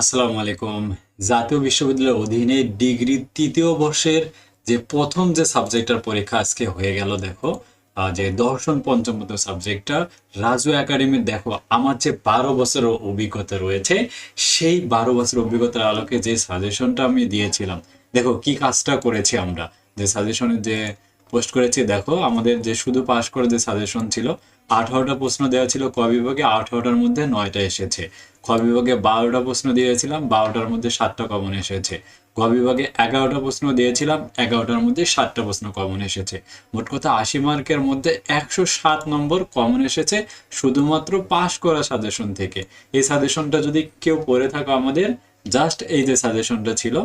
আসসালামু আলাইকুম। জাতীয় বিশ্ববিদ্যালয়ের অধীনে ডিগ্রি তৃতীয় বর্ষের যে প্রথম যে সাবজেক্টটার পরীক্ষা আজকে হয়ে গেল, দেখো যে দর্শন পঞ্চমত সাবজেক্টটা রাজু একাডেমি দেখো, আমার যে বারো বছরের অভিজ্ঞতা রয়েছে, সেই বারো বছর অভিজ্ঞতার আলোকে যে সাজেশনটা আমি দিয়েছিলাম, দেখো, কি কাজটা করেছি আমরা? যে সাজেশনের যে পোস্ট করেছি, দেখো, আমাদের যে শুধু পাস করে যে সাজেশন ছিল, আঠারোটা প্রশ্ন দেওয়া ছিল, ক বিভাগে আঠারোটার মধ্যে নয়টা এসেছে। খ বিভাগে বারোটা প্রশ্ন দিয়েছিলাম, বারোটার মধ্যে সাতটা কমন এসেছে। গ বিভাগে এগারোটা প্রশ্ন দিয়েছিলাম, এগারোটার মধ্যে সাতটা প্রশ্ন কমন এসেছে। মোট কথা আশি মার্কের মধ্যে একশো সাত নম্বর কমন এসেছে, শুধুমাত্র পাস করা সাজেশন থেকে। এই সাজেশনটা যদি কেউ পড়ে থাকো আমাদের জাস্ট এই যে সাজেশনটা ছিল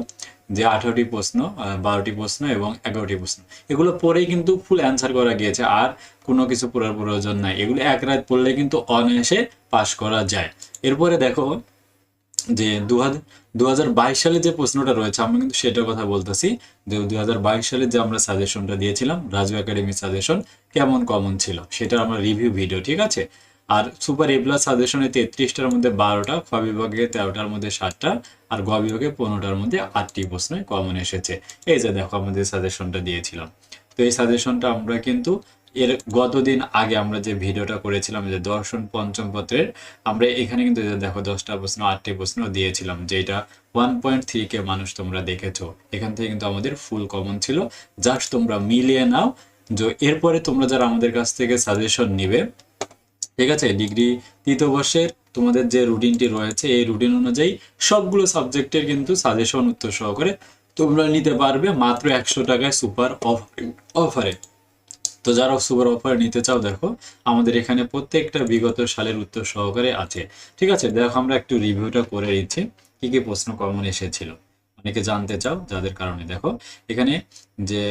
যে আঠারোটি প্রশ্ন বারোটি প্রশ্ন এবং এগারোটি প্রশ্ন, এগুলো পরেই কিন্তু ফুল অ্যান্সার করা গিয়েছে, আর কোনো কিছু পড়ার প্রয়োজন নাই। এগুলো এক রাত পড়লে কিন্তু অনায়াসে পাস করা যায়। এরপরে দেখো যে দু সালে যে প্রশ্নটা রয়েছে আমি কিন্তু সেটার কথা বলতেছি, যে দু হাজার বাইশ সালে যে আমরা সাজেশনটা দিয়েছিলাম, রাজু একাডেমি সাজেশন কেমন কমন ছিল, সেটার আমার রিভিউ ভিডিও ঠিক আছে? আর সুপার এ প্লাস সাজেশনে তেত্রিশটার মধ্যে বারোটা, খ বিভাগে তেরোটার মধ্যে সাতটা, আর গ বিভাগে পনেরোটার মধ্যে আটটি প্রশ্ন কমন এসেছে। এই যে দেখো আমাদের সাজেশনটা দিয়েছিলাম। তো এই সাজেশনটা আমরা কিন্তু এর গতদিন আগে আমরা যে ভিডিওটা করেছিলাম যে দর্শন পঞ্চম পত্রের, আমরা এখানে কিন্তু দেখো দশটা প্রশ্ন, আটটি প্রশ্ন দিয়েছিলাম, যেটা ওয়ান পয়েন্ট থ্রি কে মানুষ তোমরা দেখেছ। এখান থেকে কিন্তু আমাদের ফুল কমন ছিল। জাস্ট তোমরা মিলিয়ে নাও। যে এরপরে তোমরা যারা আমাদের কাছ থেকে সাজেশন নিবে ঠিক আছে? ডিগ্রি তৃতীয় বর্ষের তোমাদের যে রুটিনটি রয়েছে, এই রুটিন অনুযায়ী সবগুলো সাবজেক্টের কিন্তু সাজেশন উত্তর সহকারে তোমরা নিতে পারবে মাত্র একশো টাকায় সুপার অফারে তো যারা সুপার অফার নিতে চাও, দেখো, আমাদের এখানে প্রত্যেকটা বিগত সালের উত্তর সহকারে আছে। ঠিক আছে? দেখো, আমরা একটু রিভিউটা করে দিচ্ছি কি কি প্রশ্ন কমন এসেছিল? অনেকে জানতে চাও, যাদের কারণে। দেখো, এখানে যে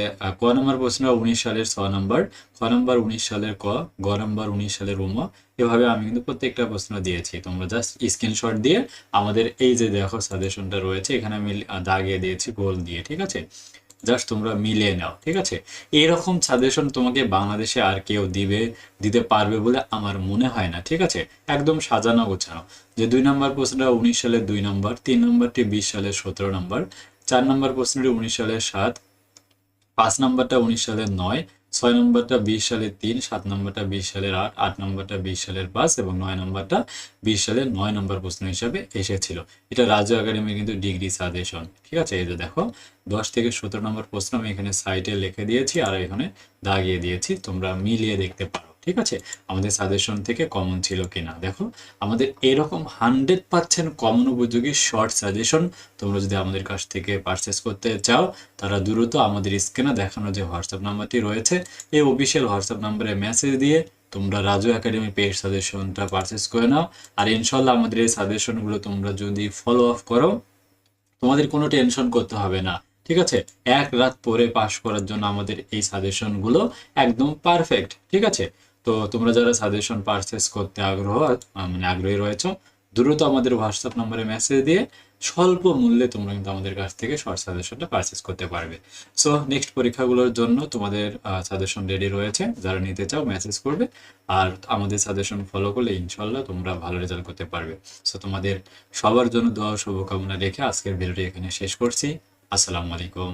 ক নম্বর প্রশ্ন, উনিশ সালের ছ নম্বর, খ নম্বর উনিশ সালের ক, গ নম্বর উনিশ সালের উম এভাবে আমি কিন্তু প্রত্যেকটা প্রশ্ন দিয়েছি। তোমরা জাস্ট স্ক্রিনশট দিয়ে আমাদের এই যে দেখো সাজেশনটা রয়েছে, এখানে আমি দাগিয়ে দিয়েছি, গোল দিয়ে, ঠিক আছে? জাস্ট তোমরা মিলিয়ে নাও, ঠিক আছে? এরকম সাজেশন তোমাকে বাংলাদেশে আর কেউ দিবে, দিতে পারবে বলে আমার মনে হয় না, ঠিক আছে? একদম সাজানো গোছানো। যে দুই নম্বর প্রশ্নটা উনিশ সালে দুই নম্বর, তিন নম্বরটি বিশ সালের সতেরো নম্বর, চার নম্বর প্রশ্নটি উনিশ সালে সাত, পাঁচ নম্বরটা উনিশ সালে নয় ছয় নম্বরটা বিশ সালের তিন, সাত নম্বরটা বিশ সালের আট আট নম্বরটা বিশ সালের পাঁচ এবং নয় নম্বরটা বিশ সালের নয় নম্বর প্রশ্ন হিসাবে এসেছিল। এটা রাজ্য একাডেমি কিন্তু ডিগ্রি সাজেশন ঠিক আছে? এই যে দেখো, দশ থেকে সতেরো নম্বর প্রশ্ন আমি এখানে সাইটে লিখে দিয়েছি আর এখানে দাগিয়ে দিয়েছি, তোমরা মিলিয়ে দেখতে পারো। ঠিক আছে? আমাদের সাজেশন থেকে কমন ছিল কিনা? দেখো, আমাদের এরকম হান্ড্রেড পার্সেন্ট কমন উপযোগী শর্ট সাজেশন তোমরা যদি আমাদের কাছ থেকে পারচেস করতে চাও, তারা দ্রুত আমাদের স্ক্রিনে দেখানো যে হোয়াটসঅ্যাপ নাম্বারটি রয়েছে, এই অফিসিয়াল হোয়াটসঅ্যাপ নাম্বারে মেসেজ দিয়ে তোমরা রাজু একাডেমি পেড সাজেশনটা পারচেস করে নাও। আর ইনশাল্লাহ আমাদের এই সাজেশনগুলো তোমরা যদি ফলো আপ করো, তোমাদের কোনো টেনশন করতে হবে না, ঠিক আছে? এক রাত পরে পাশ করার জন্য আমাদের এই সাজেশনগুলো একদম পারফেক্ট ঠিক আছে? তো তোমরা যারা সাজেশন পারচেস করতে আগ্রহ মানে আগ্রহী রয়েছো, দ্রুত আমাদের হোয়াটসঅ্যাপ নম্বরে মেসেজ দিয়ে স্বল্প মূল্যে তোমরা কিন্তু আমাদের কাছ থেকে শর্ট সাজেশনটা পারচেস করতে পারবে। সো নেক্সট পরীক্ষাগুলোর জন্য তোমাদের সাজেশন রেডি রয়েছে। যারা নিতে চাও মেসেজ করবে। আর আমাদের সাজেশন ফলো করলে ইনশাল্লাহ তোমরা ভালো রেজাল্ট করতে পারবে। সো তোমাদের সবার জন্য দোয়া শুভকামনা রেখে আজকের ভিডিওটি এখানে শেষ করছি। আসসালামু আলাইকুম।